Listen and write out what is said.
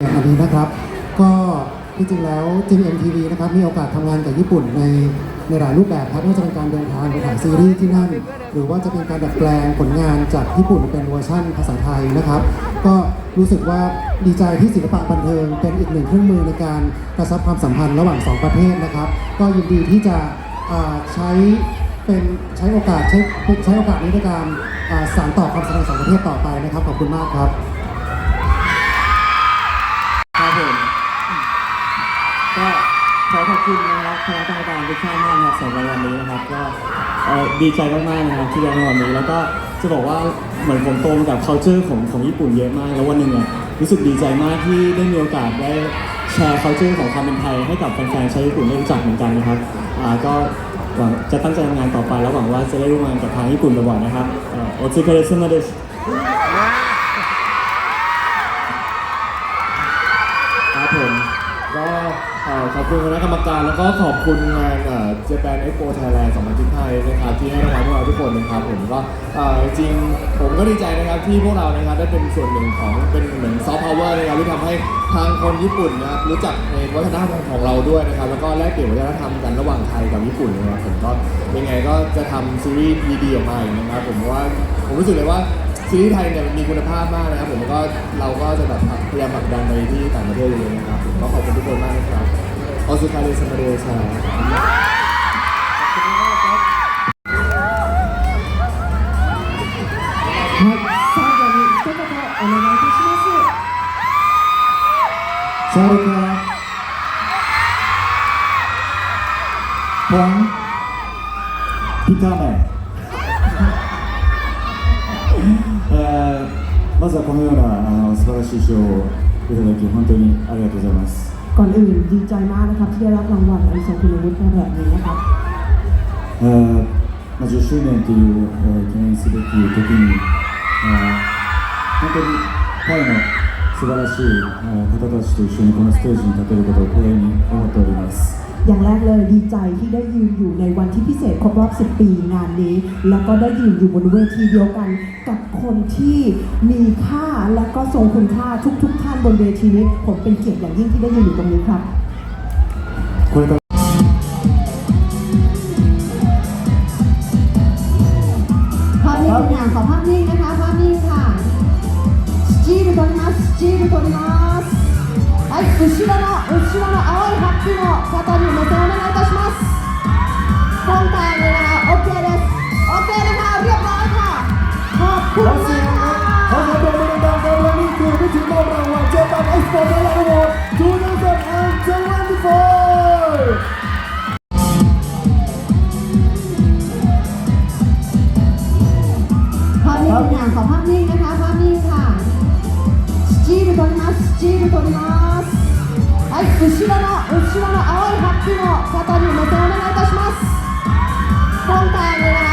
อันนี้นะครับก็ที่จริงแล้วทีม MTV นะครับมีโอกาสทำงานกับญี่ปุ่นในในหลายรูปแบบครับไม่ว่าจะเป็นการเดินทางไปถ่ายซีรีส์ที่นั่น หรือว่าจะเป็นการดัดแปลงผลงานจากญี่ปุ่นเป็นเวอร์ชั่นภาษาไทยนะครับ ก็รู้สึกว่าดีใจที่ศิลปะบันเทิงเป็นอีกหนึ่งเครื่องมือในการกระชับความสัมพันธ์ระหว่างสองประเทศนะครับ ก็ยินดีที่จะใช้เป็นใช้โอกาสใช้ใช้โอกาสนี้ในการอ่าสานต่อความสัมพันธ์สองประเทศต่อไปนะครับขอบคุณมากครับ ขอบคุณนะครับคณะกรรมการทุกท่านมากนะครับสำหรับวันนี้นะครับก็เอ่อดีใจมากๆนะครับที่ได้ในวันนี้แล้วก็จะบอกว่าเหมือนผมโตมากับ culture ของของญี่ปุ่นเยอะมาก แล้ววันหนึ่งอะรู้สึกดีใจมากที่ได้มีโอกาสได้แชร์ culture ของความเป็นไทยให้กับแฟนๆชาวญี่ปุ่นได้รู้จักเหมือนกันนะครับอ่าก็หวังจะตั้งใจทำงานต่อไปแล้วหวังว่าจะได้ร่วมงานกับทางญี่ปุ่นบ่อยๆนะครับเอ่อโอซิเกเรซึมาเดสครับผมก็ อ่อขอบคุณคณะกรรมการแล้วก็ขอบคุณงานเจแปนเอ็กโปไทยแลนด์2015นะครับที่ให้รางวัลพวกเราทุกคนนะครับผมก็อ่อจริงๆผมก็ดีใจนะครับที่พวกเรานะครับได้เป็นส่วนหนึ่งของเป็นเหมือนซอฟต์พาวเวอร์นะครับที่ทำให้ทางคนญี่ปุ่นนะครับรู้จักในวัฒนธรรมของเราด้วยนะครับแล้วก็แลกเปลี่ยนวัฒนธรรมกันระหว่างไทยกับญี่ปุ่นนะครับผมก็ยังไงก็จะทำซีรีส์ดีๆออกมาอีกนะครับผมว่าผมรู้สึกเลยว่าซีรีส์ไทยเนี่ยมีคุณภาพมากนะครับผมก็เราก็จะแบบพยายามผลักดันไปที่ต่างประเทศเลยนะครับผมก็ขอบคุณทุกคนมากนะครับ お疲れ様でした。座るかポンピタメえ、まずはこのようなあの素晴らしい賞をいただき本当にありがとうございます。 ก่อนอื่นดีใจมากนะครับที่ได้รับรางวัลอันทรงคุณวุฒิในแบบนี้นะครับ เอ่อまず10周年という記念すべき時に、本当にタイの素晴らしい方たちと一緒にこのステージに立てることを光栄に思っております。 อย่างแรกเลยดีใจที่ได้ยืนอยู่ในวันที่พิเศษครบรอบ 10 ปีงานนี้ แล้วก็ได้ยืนอยู่บนเวทีเดียวกันกับคนที่มีค่าและก็ทรงคุณค่าทุกๆทท่านบนเวทีนี้ ผมเป็นเกียรติอย่างยิ่งที่ได้ยืนอยู่ตรงนี้ครับคุยกันภางค่ะขอภาพนิ่งนะคะภาพนิ่งค่ะจีบคนมาจีบคนมา はい後ろの後ろの青いハッピーの方に目線お願いいたします。今回のはケーです OK ですありがとうございましたภาพนิ่งนะคะภาพนิ่งค่ะสจีล取りますสจีล取りますはい後ろの後ろの青いハッピーの方に目線お願いいたします。今回